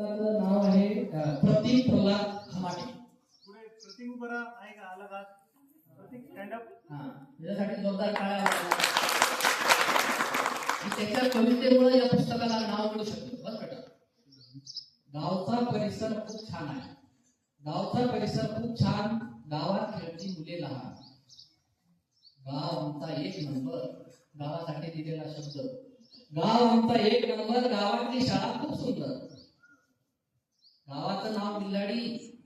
नाव आहे प्रतीक प्रल्हाद खमाटे. पुढे प्रतीक उभं राहा आहे का आला का? प्रतीक स्टँड अप हा त्याच्यासाठी जोरदार टाळ्या वाजवा. आणि त्याच्या कवितेमुळे या पुस्तकाला नाव मिळू शकतं. बेटा. गावचा परिसर खूप छान आहे. गावचा परिसर खूप छान. गावात खेळती मुले लहान. गाव आमचा एक नंबर. गावासाठी दिलेला शब्द. गाव आमचा एक नंबर. गावातली शाळा खूप सुंदर. गावाचं नाव बिल्लाडी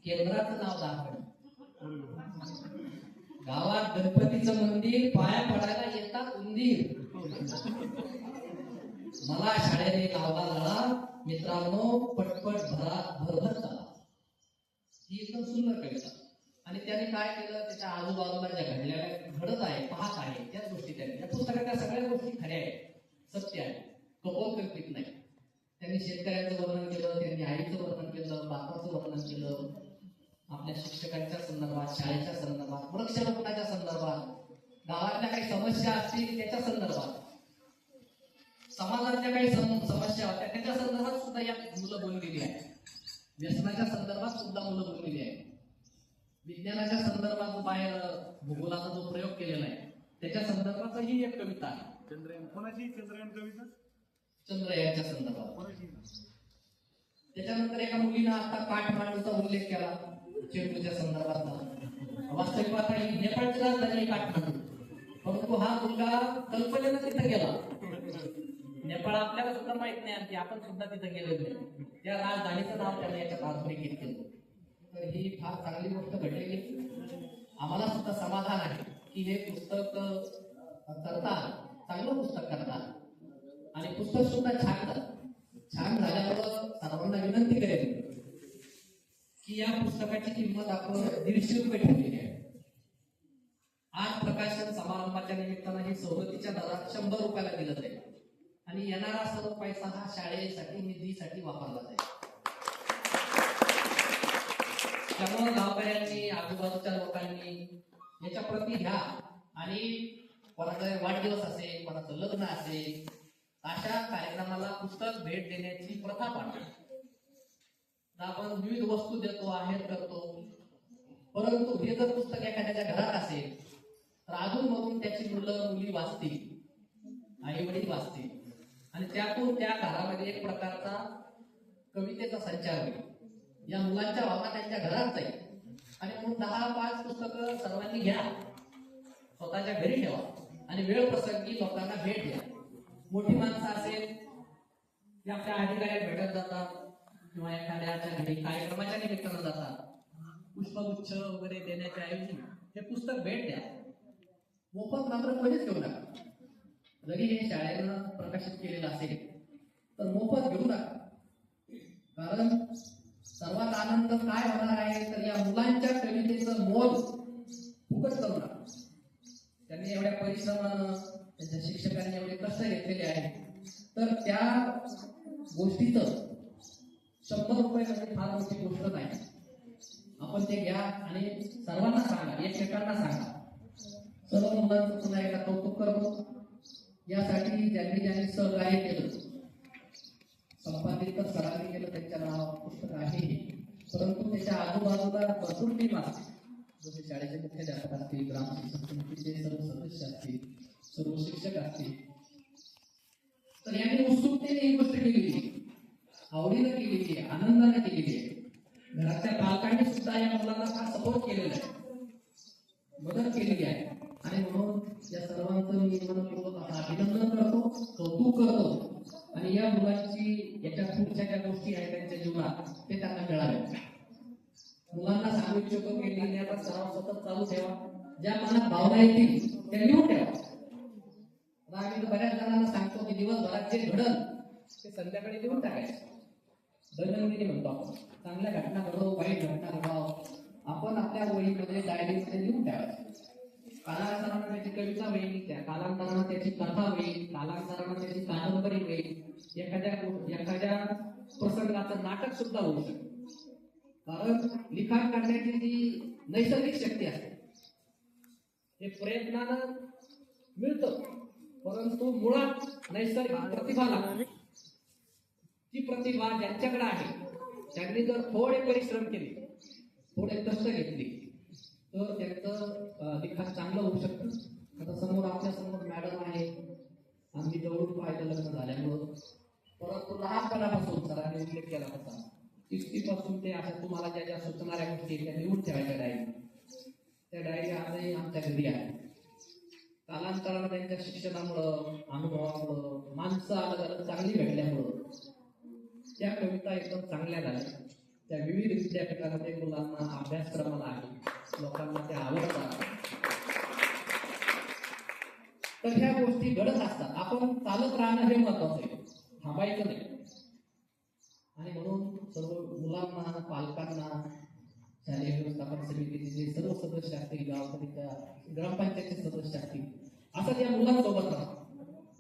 केंद्राचं नाव दाखवण. गावात गणपतीचं मंदिर पाया पडायला येतात उंदीर. मला शाळेने लावला लढा मित्रांनो पटपट भरा भरभर चला. ही एकदम सुंदर कविता. आणि त्याने काय केलं? त्याच्या आजूबाजूला ज्या घडलेल्या घडत आहे पाहत आहे त्याच गोष्टी त्यांनी. या पुस्तकातल्या सगळ्या गोष्टी खऱ्या आहेत सत्य आहे कपोलकल्पित नाही. त्यांनी शेतकऱ्यांचं वर्णन केलं त्यांनी आईचं वर्णन केलं बापाचं वर्णन केलं. आपल्या शिक्षकांच्या संदर्भात शाळेच्या संदर्भात वृक्षारोपणाच्या संदर्भात गावातल्या काही समस्या असतील त्याच्या संदर्भात. समाजातल्या काही सम- समस्या होत्या त्याच्या संदर्भात सुद्धा या मुलं बोललेली आहे व्यसनाच्या संदर्भात सुद्धा मुलं बोललेली आहे विज्ञानाच्या संदर्भात बाहेर भूगोलाचा जो प्रयोग केलेला आहे त्याच्या संदर्भात ही एक कविता आहे. चंद्रयान कोणाची चंद्रयान कविता? चंद्रयानच्या संदर्भात. त्याच्यानंतर एका मुलीनं आता काठमांडूचा उल्लेख केला चेंडूच्या संदर्भात वास्तविक पाहता ही नेपाळची राजधानी काठमांडू. परंतु हा मुलगा कल्पनेनं तिथं गेला. नेपाळ आपल्याला सुद्धा माहीत नाही आणखी आपण सुद्धा तिथं गेलेलो नाही. त्या राजधानीचं नाव त्याने याच्यात अधोरेखित केलं तर ही फार चांगली गोष्ट घडलेली. आम्हाला सुद्धा समाधान आहे की हे पुस्तक करता चांगलं पुस्तक करता. आणि पुस्तक सुद्धा छान झालं. छान झाल्यामुळं विनंती करेल की या पुस्तकाची किंमत आपण दीडशे रुपये ठेवलेली आहे. आज प्रकाशन समारंभाच्या निमित्तानं हे सवलतीच्या दरात शंभर रुपयाला दिलं जाईल आणि येणारा सर्व पैसा हा शाळेसाठी निधीसाठी वापरला जाईल. त्यामुळे गावकऱ्यांनी आजूबाजूच्या लोकांनी याच्या प्रती घ्या. आणि कोणाचा वाढदिवस असेल कोणाचं लग्न असेल अशा कार्यक्रमाला पुस्तक भेट देण्याची प्रथा पाडतो आपण विविध वस्तू देतो आहेर करतो. परंतु हे जर पुस्तक एखाद्याच्या घरात असेल तर अजून मधून त्याची मुलं मुली वाचतील आई वडील वाचतील. आणि त्यातून त्या घरामध्ये एक प्रकारचा कवितेचा संचार होईल. या मुलांच्या भावना त्यांच्या घरात जाईल. आणि म्हणून दहा पाच पुस्तकं सर्वांनी घ्या. स्वतःच्या घरी ठेवा. आणि वेळ प्रसंगी लोकांना भेट द्या. मोठी माणसं असेल ते आपल्या अधिकाऱ्याला भेटत जातात. किंवा एखाद्याच्या घरी कार्यक्रमाच्या निमित्तानं जातात. पुष्पगुच्छ वगैरे देण्याच्या ऐवजी हे पुस्तक भेट द्या. मोफत मात्र कधीच घेऊ नका. जरी हे शाळेनं प्रकाशित केलेलं असेल तर मोफत घेऊ नका. कारण सर्वात आनंद काय होणार आहे तर या मुलांच्या कवितेचं मोल फुकट करू नका. त्यांनी एवढ्या परिश्रमानं त्यांच्या शिक्षकांनी एवढे कष्ट घेतलेले आहेत. तर त्या गोष्टीचं शंभर रुपये म्हणजे फार मोठी गोष्ट नाही आपण ते घ्या आणि सर्वांना सांगा एकमेकांना सांगा. सर्व मुलांचं पुन्हा एकदा कौतुक करतो. यासाठी ज्यांनी ज्यांनी सहकार्य केलं संपादित तर सरांनी केलं त्यांच्या नाव पुस्तक आहे. परंतु त्याच्या आजूबाजूला भरपूर टीम असते जसे म्हणजे शाळेचे मुख्याध्यापक असतील ग्रामशिक्षक समितीचे सर्व सदस्य असतील सर्व शिक्षक असतील. तर यांनी उत्सुकतेने ही गोष्ट केली आहे आवडीनं केलेली आहे आनंदाने केलेली आहे. घरातल्या पालकांनी सुद्धा या मुलांना फार सपोर्ट केलेला आहे. मदत केलेली आहे. आणि म्हणून या सर्वांचं मी मनपूर्वक अभिनंदन करतो कौतुक करतो. आणि या मुलांची याच्या पुढच्या ज्या गोष्टी आहेत त्यांच्या जीवनात ते त्यांना मिळावे. मुलांना सांगू इच्छितो की लिहिण्याचा सराव सतत चालू ठेवा. ज्या मनात भावना येतील त्या लिहून ठेवा. आम्ही तर बऱ्याच जणांना सांगतो की दिवसभरात जे घडल ते संध्याकाळी लिहून टाकायचं. दैनंदिनी म्हणतो आपण चांगल्या घटना घडव वाईट घटना घडव आपण आपल्या वहीमध्ये डायरीमध्ये लिहून ठेवायचं कालांतरानं त्याची कविता होईल त्या कालांतरानं त्याची कथा होईल कालांतरानं त्याची कादंबरी होईल. एखाद्या एखाद्या प्रसंगाचं नाटक सुद्धा होऊ शकतं. कारण लिखाण करण्याची जी नैसर्गिक शक्ती असते हे प्रयत्नानं मिळतं. परंतु मुळात नैसर्गिक प्रतिभा लागते. ती प्रतिभा ज्यांच्याकडे आहे त्यांनी जर थोडे परिश्रम केले थोडे कष्ट घेतले तर त्यांचं लिखाण चांगलं होऊ शकतं. आता समोर आमच्यासमोर मॅडम आहे आम्ही जवळून पाहिलं लग्न झाल्यामुळं. परंतु लहानपणापासून सरांनी उल्लेख केला होता तिसरीपासून ते अशा तुम्हाला ज्या ज्या सुचणाऱ्या गोष्टी त्या लिहून ठेवायच्या डायरी त्या डायरी आजही आमच्या घरी आहे कालांतरानं त्यांच्या शिक्षणामुळं अनुभवामुळं माणसं अलग अलग चांगली भेटल्यामुळं त्या कविता एकदम चांगल्या झाल्या. त्या विविध विद्यापीठामध्ये मुलांना अभ्यासक्रमाला आहे. लोकांना त्या आवडतात. तर ह्या गोष्टी घडत असतात. आपण चालत राहणं हे महत्वाचं आहे. थांबायचं नाही. आणि म्हणून सर्व मुलांना पालकांना शालेय व्यवस्थापन समितीचे जे सर्व सदस्य असतील गावकरीच्या ग्रामपंचायतचे सदस्य असतील असं या मुलांसोबत राहा.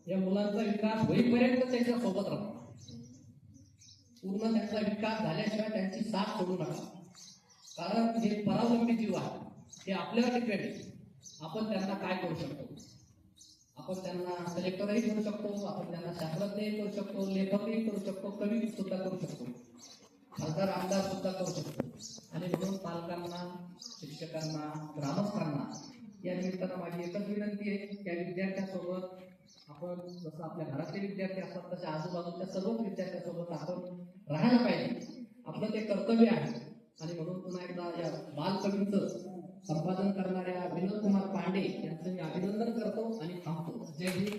या मुलांचा विकास होईपर्यंत त्यांच्यासोबत राहा. पूर्ण त्यांचा विकास झाल्याशिवाय त्यांची साथ सोडू नका. कारण जे परावलंबी जीव आहे ते आपल्यावर डिपेंड आपण त्यांना काय करू शकतो? आपण त्यांना कलेक्टरही करू शकतो आपण त्यांना शास्त्रज्ञही करू शकतो लेखकही करू शकतो कवी सुद्धा करू शकतो. खासदार आमदार सुद्धा करू शकतो. आणि म्हणून पालकांना शिक्षकांना ग्रामस्थांना या निमित्तानं माझी एकच विनंती आहे त्या या विद्यार्थ्यांसोबत आपण जसं आपल्या घरातले विद्यार्थी असतात तसे आजूबाजूच्या सर्वच विद्यार्थ्यांसोबत आपण राहायला पाहिजे. आपलं ते कर्तव्य आहे. आणि म्हणून पुन्हा एकदा या बालकवींचं संपादन करणाऱ्या विनोद कुमार पांडे यांचं मी अभिनंदन करतो आणि थांबतो. जय हिंद.